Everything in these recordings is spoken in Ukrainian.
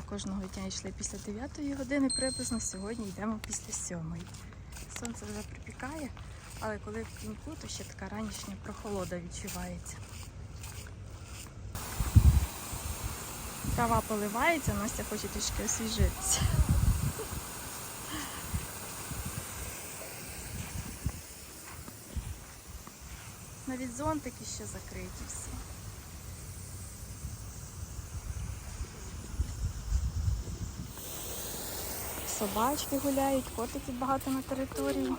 Вчора кожного дня йшли після 9 години приблизно, сьогодні йдемо після 7. Сонце вже припікає, але коли в пінку, то ще така ранішня прохолода відчувається. Трава поливається, Настя хоче трішки освіжитися. Навіть зонтики ще закриті всі. Собачки гуляють, котиків багато на території.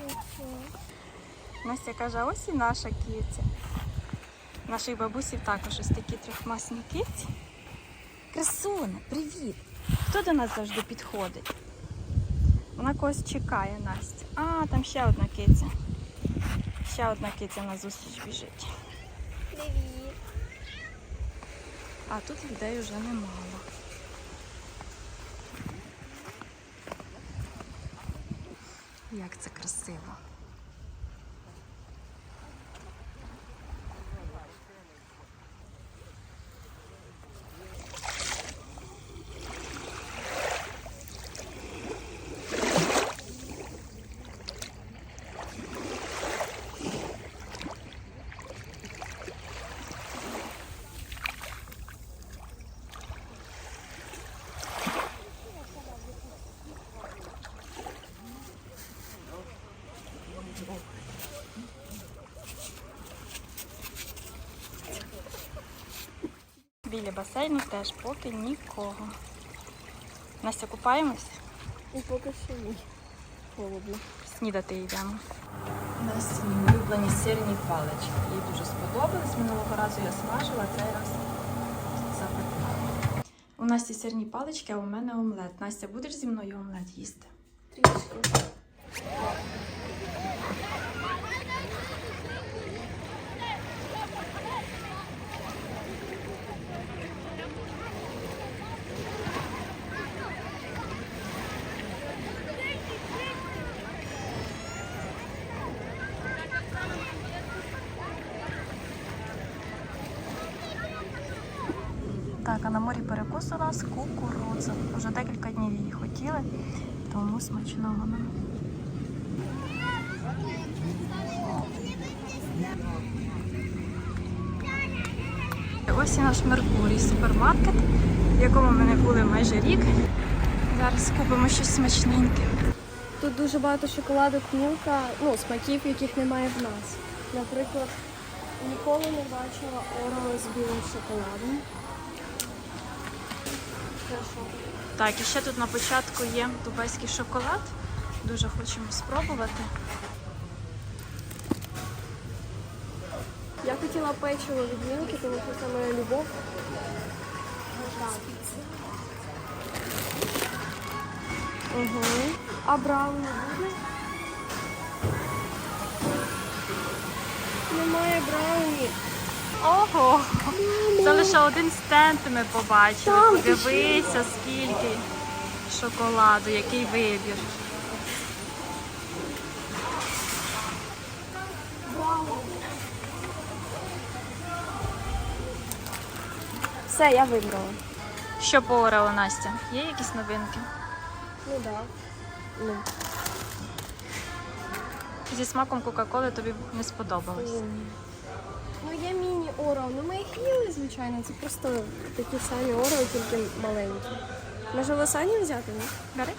Настя каже, ось і наша киця. Наших бабусів також ось такі трьохмасні киці. Красуне, привіт! Хто до нас завжди підходить? Вона когось чекає, Настя. А, там ще одна киця. Ще одна киця на зустріч біжить. Привіт. А тут людей вже немало. Як це красиво. Біля басейну теж поки нікого. Настя, купаємось? І поки що ні. Холодно. Снідати йдемо. Настя улюблені сирні палички. Їй дуже сподобались. Минулого разу я смажила, цей раз запекла. У Насті сирні палички, а у мене омлет. Настя, будеш зі мною омлет їсти? Трішки. Так, а на морі перекус у нас кукурудза. Уже декілька днів її хотіли, тому смачного нам. Ось і наш Меркурій супермаркет, в якому ми не були майже рік. Зараз купимо щось смачненьке. Тут дуже багато шоколадок мілка, ну, смаків, яких немає в нас. Наприклад, ніколи не бачила орео з білим шоколадом. Так, і ще тут на початку є дубайський шоколад. Дуже хочемо спробувати. Я хотіла печиво від мілки, тому що це моя любов. Угу. А брауні буде? Немає брауні. Ого! Це лише один стенд ми побачили. Подивися, скільки шоколаду, який вибір. Все, я вибрала. Що по Настя? Є якісь новинки? Ну так. Да. Ну. Зі смаком Кока-Коли тобі не сподобалось. Ну, є міні-орео. Ну ми їх їли, звичайно. Це просто такі самі орео, тільки маленькі. Може лосані взяти, ні? Бери.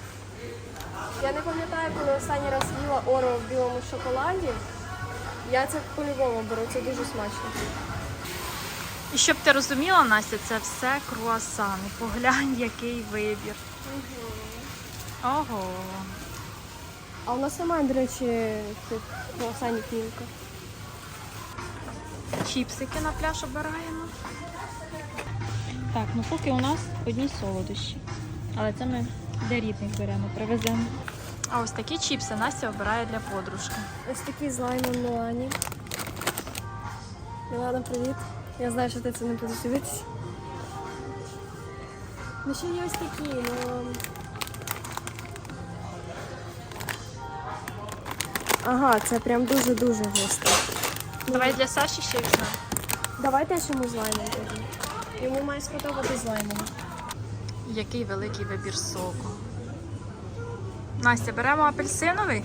Я не пам'ятаю, коли останній раз їла орео в білому шоколаді. Я це по-любому беру, це дуже смачно. І щоб ти розуміла, Настя, це все круасани. Поглянь, який вибір. Ого. А у нас немає, до речі, цих круасанів мілка. Чіпсики на пляж обираємо. Так, ну поки у нас одні солодощі. Але це ми для рідних беремо, привеземо. А ось такі чіпси Настя обирає для подружки. Ось такі з лаймом Мілані. Мілана, привіт. Я знаю, що ти це не будеш дивитися. Ну ще є ось такі, ну. Ага, це прям дуже-дуже гостро. Давай для Саші ще візьмемо. Давай теж йому з лаймом тоді. Йому має сподобатись з лаймом. Який великий вибір соку. Настя, беремо апельсиновий.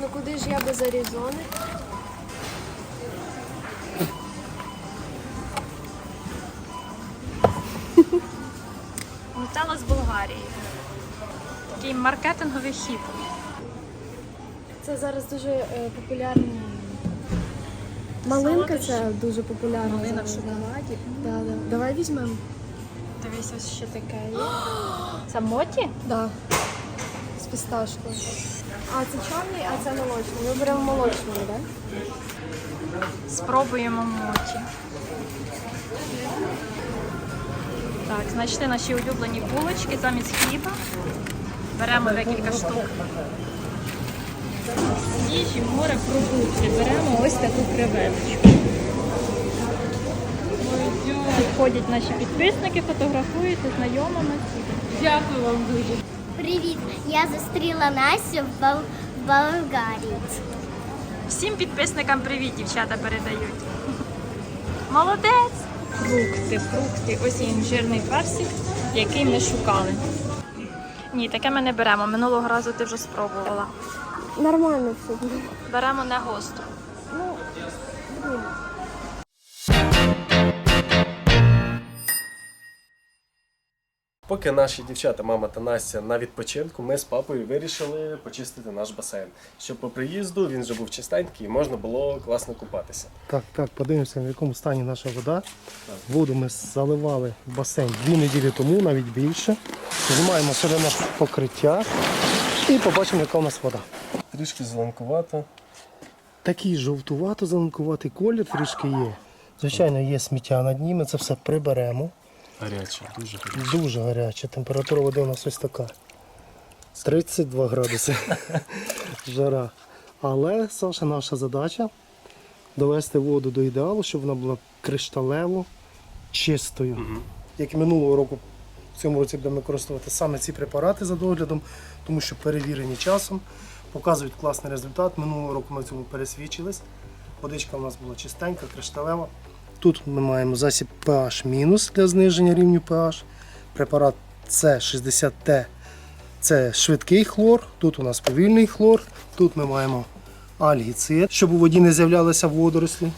Ну куди ж я без Аризони? Нутелла з Болгарії. Такий маркетинговий хід. Це зараз дуже е, популярні. Малинка це дуже популярна. Малина в шоколаді. Да, да. Давай візьмемо. Дивись, ось ще таке є. Це моті? Да. З пісташкою. А це чорний, а це молочний. Ми беремо молочний, так? Да? Спробуємо моті. Так, знайшли наші улюблені булочки замість хліба. Беремо декілька штук. Їжі, море продуктів. Беремо ось таку креветочку. Підходять наші підписники, фотографуються, знайомимося. Дякую вам дуже. Привіт! Я зустріла Настю в, Бол- в Болгарії. Всім підписникам привіт, дівчата передають. Молодець! Фрукти, фрукти. Ось є інжирний персик, який ми шукали. Ні, таке ми не беремо. Минулого разу ти вже спробувала. Нормально все буде. Беремо не гостро. Ну, блін. Поки наші дівчата, мама та Настя на відпочинку, ми з папою вирішили почистити наш басейн. Щоб по приїзду він вже був чистенький і можна було класно купатися. Так, так, подивимося, в якому стані наша вода. Воду ми заливали в басейн дві неділі тому, навіть більше. Знімаємо соляне покриття і побачимо, яка у нас вода. Трішки зеленкувато. Такий жовтувато-зеленкуватий колір трішки є. Звичайно, є сміття на дні, ми це все приберемо. Гаряче, дуже гаряче. Дуже гаряча. Температура води у нас ось така. 32 градуси. Жара. Але Саша, наша задача довести воду до ідеалу, щоб вона була кришталево чистою. Як і минулого року, в цьому році будемо використовувати саме ці препарати за доглядом, тому що перевірені часом, показують класний результат. Минулого року ми цьому пересвідчились. Водичка у нас була чистенька, кришталева. Тут ми маємо засіб pH для зниження рівню pH. Препарат С60Т це швидкий хлор, тут у нас повільний хлор, тут ми маємо альгіцид, щоб у воді не з'являлися водорослі.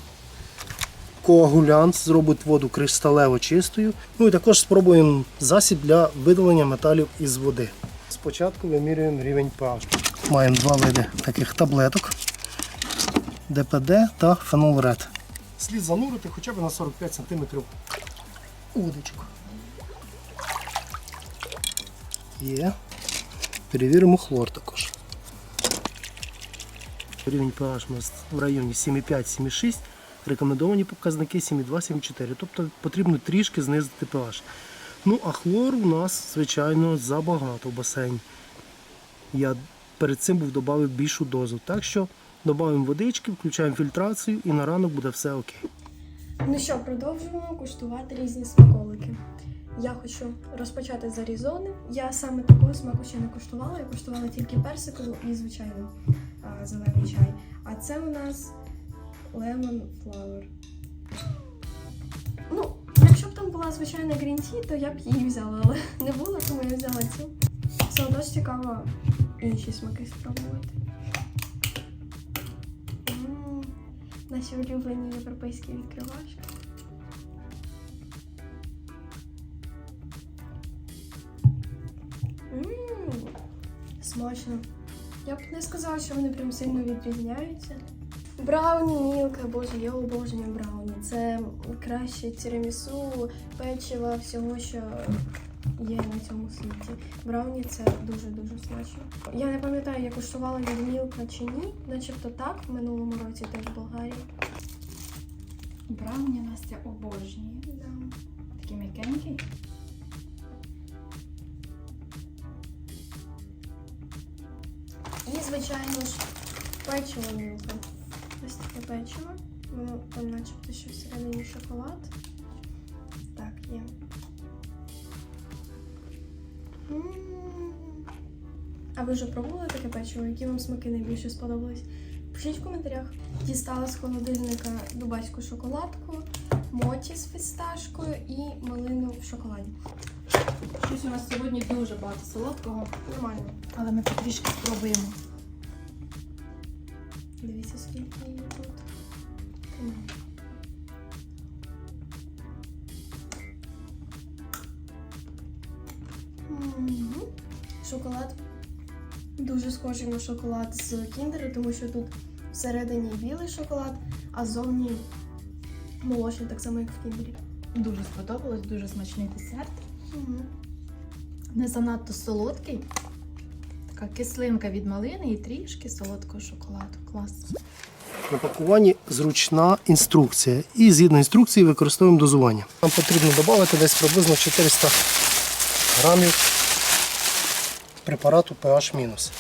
Коагулянт зробить воду кришталево чистою. Ну і також спробуємо засіб для видалення металів із води. Спочатку вимірюємо рівень pH. Маємо два види таких таблеток ДПД та фенолред. Слід занурити хоча б на 45 см удочку. Є. Перевіримо хлор також. Рівень pH у нас в районі 7,5-7,6. Рекомендовані показники 7,2-7,4. Тобто потрібно трішки знизити pH. Ну, а хлор у нас, звичайно, забагато в басейні. Я перед цим був додав більшу дозу. Так що додаємо водички, включаємо фільтрацію і на ранок буде все окей. Ну що, продовжуємо куштувати різні смаколики. Я хочу розпочати з Аризони. Я саме такого смаку ще не куштувала. Я куштувала тільки персикову і, звичайно, зелений чай. А це у нас Lemon Flower. Ну, якщо б там була звичайна tea, то я б її взяла, але не було, тому я взяла цю. Все одно ж цікаво інші смаки спробувати. М, Наші улюблені європейські відкривачі. Смачно. Я б не сказала, що вони прям сильно відрізняються. Брауні, мілка, боже, я обожнюю брауні. Це краще тірамісу, печива, всього, що є на цьому світі. Брауні це дуже-дуже смачно. Я не пам'ятаю, я куштувала від мілка чи ні, начебто так, в минулому році теж в Болгарії. Брауні Настя обожнює. Да. Такий м'якенький. І, звичайно ж, печиво мілка. Ось таке печиво. Воно там начебто ще всередині шоколад. Так, є. М. А ви вже пробували таке печиво? Які вам смаки найбільше сподобались? Пишіть в коментарях. Дістала з холодильника дубайську шоколадку, моті з фісташкою і малину в шоколаді. Щось у нас сьогодні дуже багато солодкого, Нормально. але ми потрішки спробуємо. Дивіться, скільки Шоколад дуже схожий на шоколад з кіндера, тому що тут всередині білий шоколад, а ззовні молочний, так само, як в кіндері. Дуже сподобалось, дуже смачний десерт. Мгм. Не занадто солодкий. Така кислинка від малини і трішки солодкого шоколаду. Клас. На пакуванні зручна інструкція. І згідно інструкції використовуємо дозування. Нам потрібно додати десь приблизно 400 грамів препарату pH-.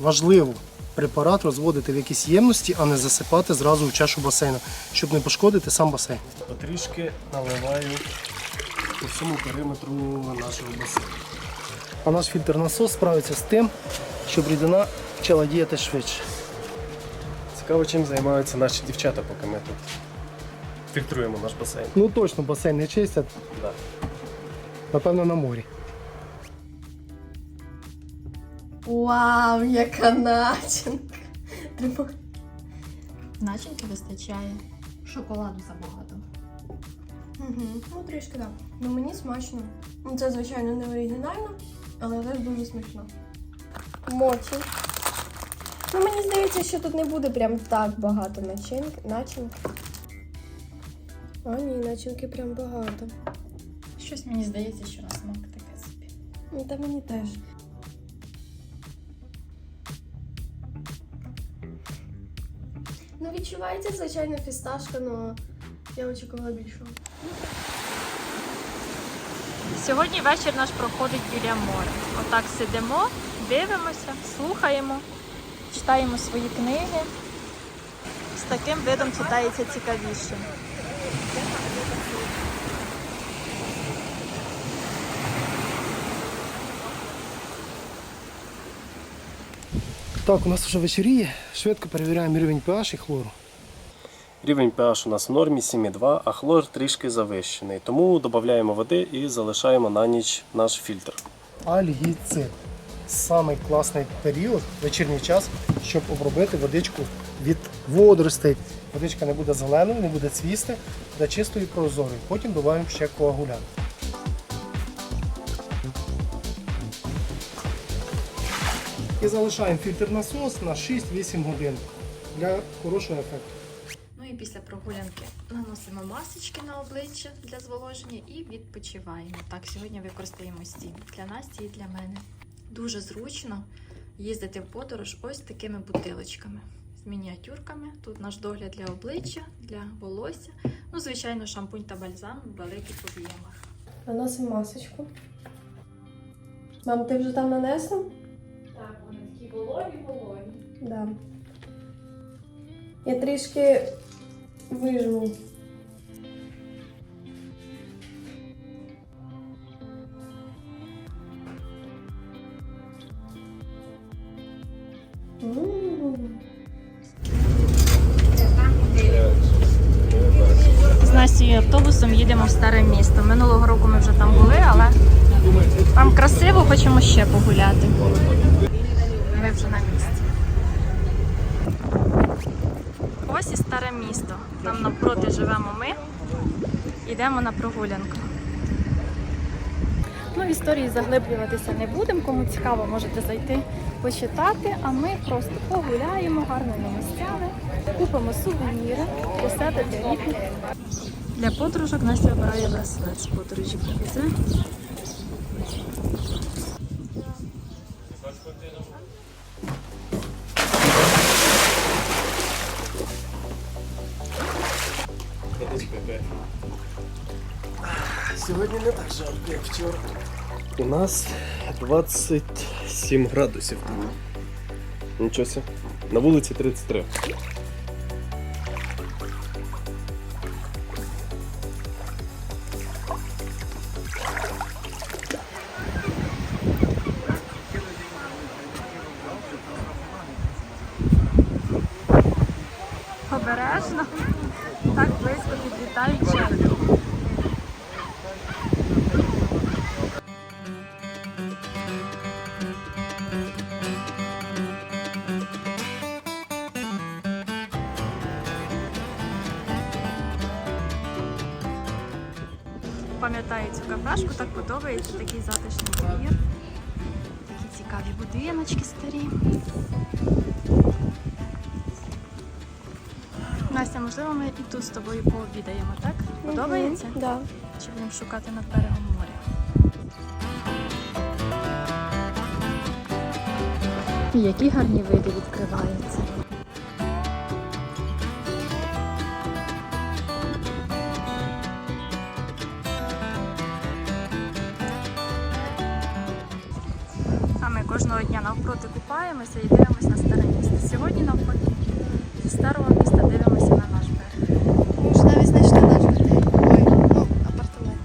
Важливо препарат розводити в якійсь ємності, а не засипати зразу в чашу басейну, щоб не пошкодити сам басейн. Потрішки наливаю по всьому периметру нашого басейну. А наш фільтр насос справиться з тим, щоб рідина почала діяти швидше. Цікаво, чим займаються наші дівчата, поки ми тут фільтруємо наш басейн. Ну точно басейн не чистять, Да. напевно, на морі. Вау, яка начинка! Треба Начинки вистачає. Шоколаду забагато. Угу. Ну, трішки так. Ну мені смачно. Ну, Це, звичайно, не оригінально, але теж дуже смачно. Моті. Ну, мені здається, що тут не буде прям так багато начинки. начинки. А, ні, начинки прям багато. Щось мені здається, що на смак таке собі. Ну, та мені теж. Ну, відчувається, звичайно, фісташка, але я очікувала більшого. Сьогодні вечір наш проходить біля моря. Отак сидимо, дивимося, слухаємо, читаємо свої книги. З таким видом читається цікавіше. Так, у нас вже вечоріє. Швидко перевіряємо рівень pH і хлору. Рівень pH у нас в нормі 7,2, а хлор трішки завищений. Тому додаємо води і залишаємо на ніч наш фільтр. Альгіцид. Самий класний період, вечірній час, щоб обробити водичку від водоростей. Водичка не буде зеленою, не буде цвісти, буде чистою і прозорою. Потім додаємо ще коагулянт. І залишаємо фільтр насос на 6-8 годин для хорошого ефекту. Ну і після прогулянки наносимо масочки на обличчя для зволоження і відпочиваємо. Так, сьогодні використаємо стім для Насті і для мене. Дуже зручно їздити в подорож ось такими бутилочками з мініатюрками. Тут наш догляд для обличчя, для волосся. Ну, звичайно, шампунь та бальзам в великих об'ємах. Наносимо масочку. Мам, ти вже там нанесла? Так, вони такі вологі, вологі. Да. Я трішки вижму. З Настю автобусом їдемо в старе місто. Минулого року ми вже там були, але там красиво, хочемо ще погуляти. Ми вже на місці. Ось і старе місто. Там навпроти живемо ми. Йдемо на прогулянку. Ну, в історії заглиблюватися не будемо. Кому цікаво, можете зайти почитати. А ми просто погуляємо гарними місцями, купимо сувеніри для себе, для. Подружок Настя обирає браслет з подорожі повезе. Сьогодні не так жарко, як вчора. У нас 27 градусів. Нічого себе. На вулиці 33. Пам'ятаю цю кафешку, так подобається такий затишний двір. Такі цікаві будиночки старі. Настя, можливо, ми і тут з тобою пообідаємо, так? Подобається? Мгм, Да. Чи будемо шукати над берегом моря? Які гарні види відкриваються. Навпроти і дивимося на старе місто. Сьогодні навпаки. Зі старого міста дивимося на наш берег. Ми навіть знайшли наш готель. Ой, ну, апартамент.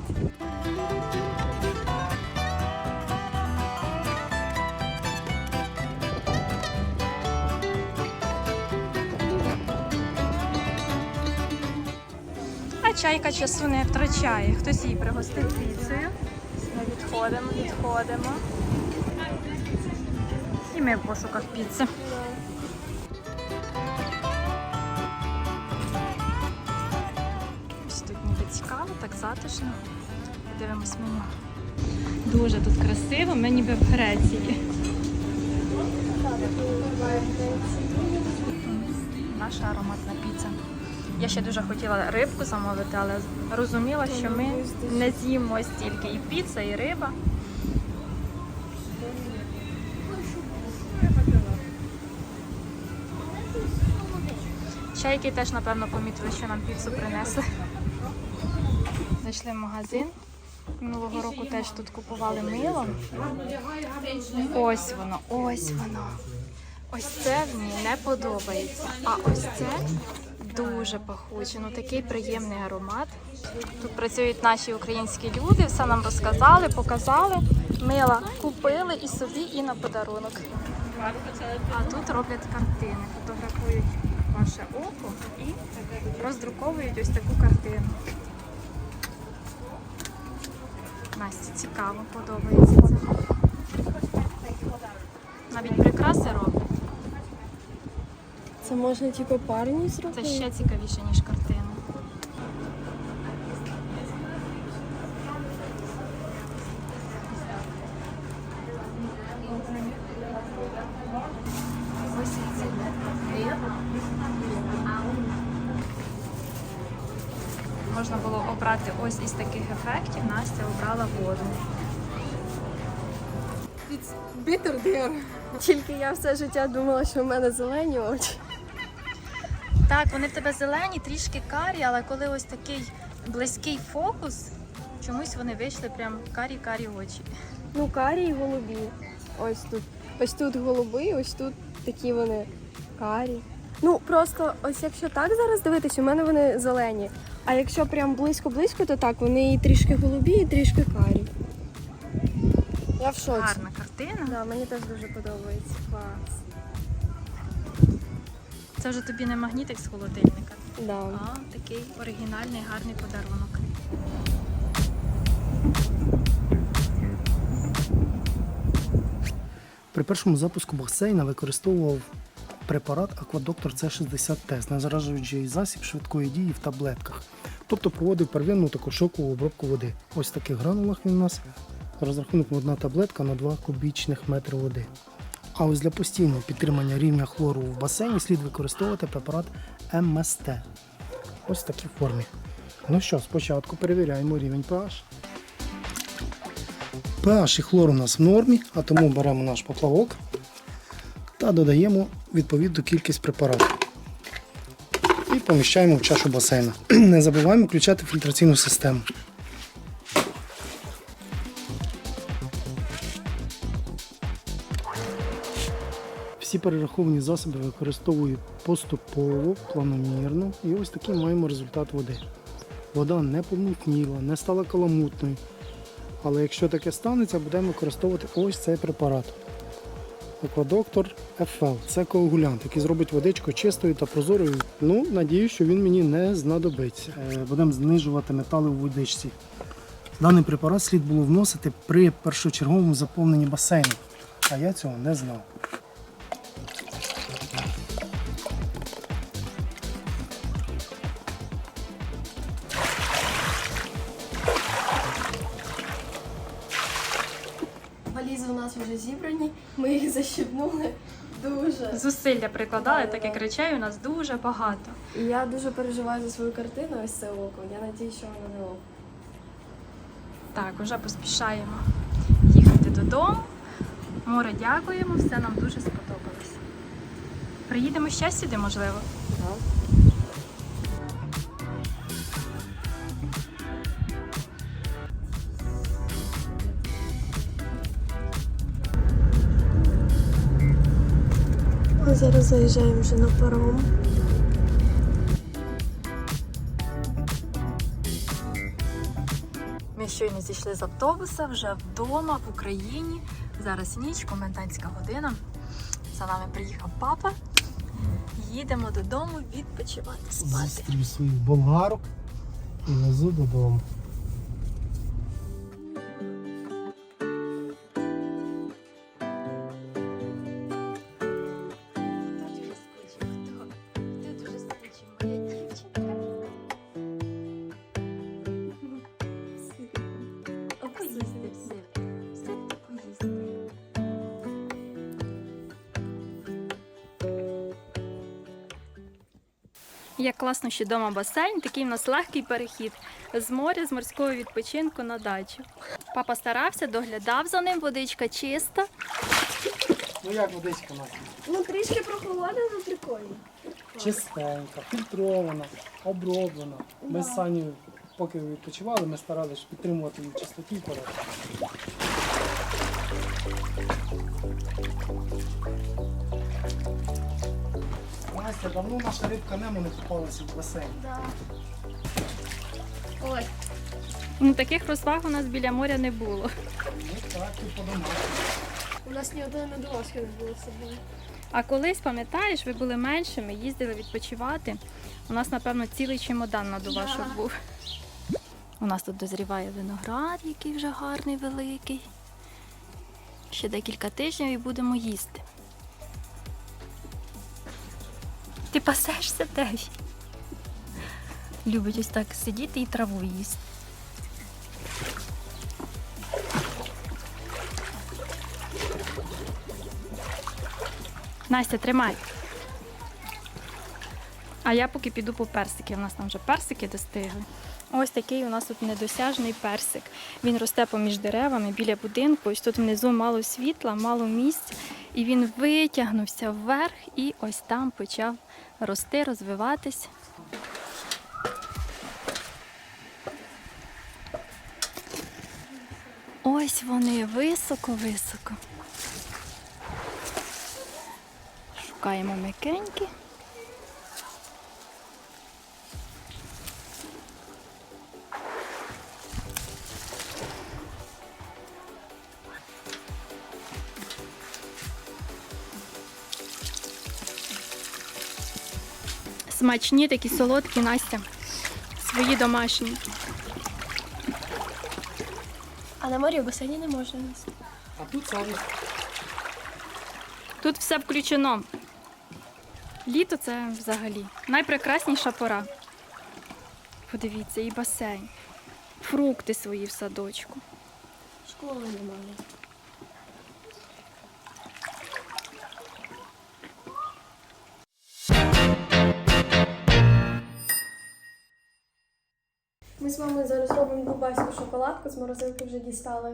А чайка часу не втрачає. Хтось її пригостив піцею. Ми відходимо, відходимо. І ми в пошуках піци. Ось тут ніби цікаво, так затишно. Дивимось меню. Дуже тут красиво, ми ніби в Греції. Наша ароматна піца. Я ще дуже хотіла рибку замовити, але розуміла, що ми не з'їмо стільки і піца, і риба. Чайки теж, напевно, помітили, що нам піцу принесли. Зайшли в магазин. Минулого року теж тут купували мило. Ось воно, ось воно. Ось це мені не подобається. А ось це дуже пахуче. Ну такий приємний аромат. Тут працюють наші українські люди, все нам розказали, показали. Мила купили і собі, і на подарунок. А тут роблять картини, фотографують ваше око і роздруковують ось таку картину. Насті цікаво, подобається це. Навіть прикраси роблять. Це можна типу парні зробити? Це ще цікавіше, ніж картина. Ось і це. Можна було обрати ось із таких ефектів. Настя обрала воду. Bitter there. Тільки я все життя думала, що в мене зелені очі. Так, вони в тебе зелені, трішки карі, але коли ось такий близький фокус, чомусь вони вийшли прям карі-карі очі. Ну, карі і голубі. Ось тут. Ось тут голуби, ось тут такі вони карі. Ну, просто ось якщо так зараз дивитись, у мене вони зелені. А якщо прям близько-близько, то так, вони і трішки голубі, і трішки карі. Я в шоці. Гарна картина. Да, мені теж дуже подобається. Клас. Це вже тобі не магнітик з холодильника, Да. а такий оригінальний гарний подарунок. При першому запуску басейна використовував препарат Аквадоктор С60Т, знезаражуючий засіб швидкої дії в таблетках. Тобто проводив первинну таку шокову обробку води. Ось в таких гранулах він у нас розрахунок одна таблетка на 2 кубічних метри води. А ось для постійного підтримання рівня хлору в басейні слід використовувати препарат МСТ. Ось в такій формі. Ну що, спочатку перевіряємо рівень pH. pH і хлор у нас в нормі, а тому беремо наш поплавок та додаємо відповідну кількість препарату. Поміщаємо в чашу басейну. Не забуваємо включати фільтраційну систему. Всі перераховані засоби використовую поступово, планомірно. І ось такий маємо результат води. Вода не помутніла, не стала каламутною. Але якщо таке станеться, будемо використовувати ось цей препарат. Аквадоктор FL. Це коагулянт, який зробить водичку чистою та прозорою. Ну, надію, що він мені не знадобиться. Е, Будемо знижувати метали у водичці. Даний препарат слід було вносити при першочерговому заповненні басейну, а я цього не знав. У нас вже зібрані, ми їх защіпнули дуже. Зусилля прикладали, Да, так да. як речей у нас дуже багато. І я дуже переживаю за свою картину, ось це око. Я надію, що воно не око. Так, уже поспішаємо їхати додому. Море, дякуємо, все нам дуже сподобалось. Приїдемо ще сюди, можливо. Ми зараз заїжджаємо вже на паром. Ми щойно зійшли з автобуса, вже вдома в Україні. Зараз ніч, комендантська година. За нами приїхав папа. Їдемо додому відпочивати, спати. Зустрів своїх болгарок і везу додому. Класно, що вдома басейн, такий в нас легкий перехід з моря, з морського відпочинку на дачу. Папа старався, доглядав за ним, водичка чиста. Ну як водичка у нас? Ну трішки прохолодно, але прикольно. Чистенька, фільтрована, оброблена. Ми з Саню, поки відпочивали, ми старалися підтримувати її чистоті і порядку. Настя, давно наша рибка Немо не купалася в басейн. Ой, Ну, таких розваг у нас біля моря не було. Ну так, і по домашньому. у нас ні одної недолазки не було з собою. А колись, пам'ятаєш, ви були меншими, їздили відпочивати. У нас, напевно, цілий чемодан на Дувашок був. У нас тут дозріває виноград, який вже гарний, великий. Ще декілька тижнів і будемо їсти. Ти пасешся Деві? Любить ось так сидіти і траву їсти. Настя, тримай. А я поки піду по персики. У нас там вже персики достигли. Ось такий у нас тут недосяжний персик. Він росте поміж деревами біля будинку. Ось тут внизу мало світла, мало місця. І він витягнувся вверх і ось там почав рости, розвиватись. Ось вони високо-високо. Шукаємо м'якенькі. Смачні такі солодкі, Настя. Свої домашні. А на морі в басейні не можна нас. А тут самі. Тут все включено. Літо це взагалі найпрекрасніша пора. Подивіться, і басейн, фрукти свої в садочку. Школи немає. Ми з вами зараз робимо дубайську шоколадку. З морозилки вже дістали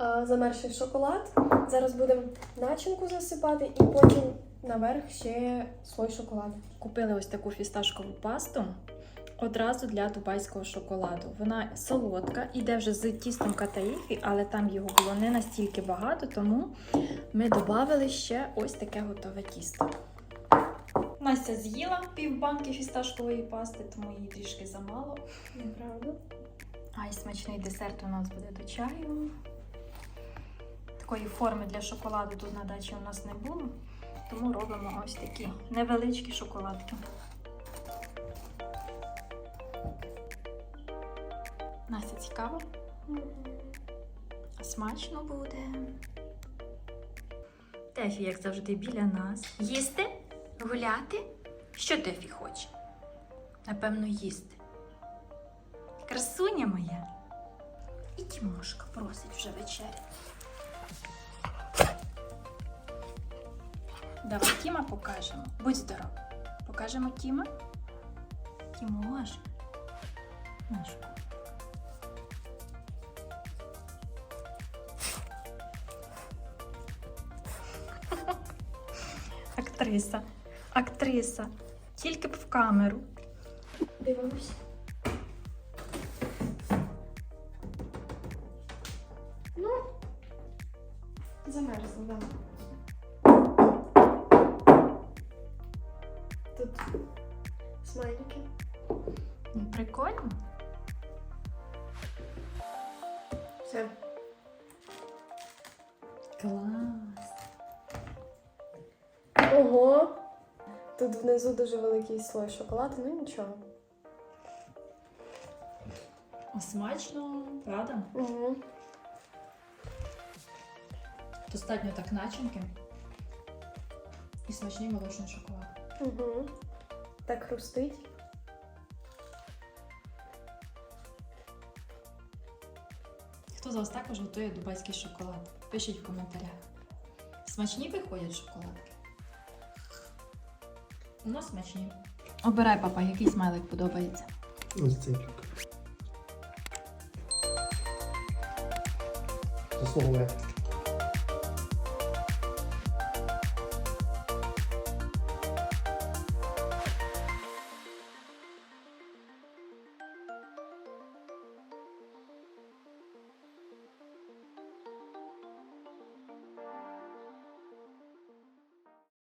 е, замерзший шоколад. Зараз будемо начинку засипати і потім наверх ще слой шоколаду. Купили ось таку фісташкову пасту одразу для дубайського шоколаду. Вона солодка, іде вже з тістом катаїфі, але там його було не настільки багато, тому ми додали ще ось таке готове тісто. Настя з'їла півбанки фісташкової пасти, тому їй трішки замало. Неправда? А й смачний десерт у нас буде до чаю. Такої форми для шоколаду тут на дачі у нас не було, тому робимо ось такі невеличкі шоколадки. Настя, цікаво? Смачно буде. Тефі, як завжди, біля нас. Їсти? Гуляти? Що Тефі хоче? Напевно, їсти. Красуня моя. І Тімошка просить вже вечеря. Давай Тіма покажемо. Будь здоров. Покажемо Тіма. Тімош. Наш. Актриса. Актриса. Тільки б в камеру. Дивимось. Внизу дуже великий слой шоколаду, ну нічого. Смачно, правда? Угу. Достатньо так начинки. І смачний молочний шоколад. Угу. Так хрустить. Хто з вас також готує дубайський шоколад? Пишіть в коментарях. Смачні виходять шоколадки? У нас смачні. Обирай, папа, який смайлик подобається. Ось цей. Заслуговує.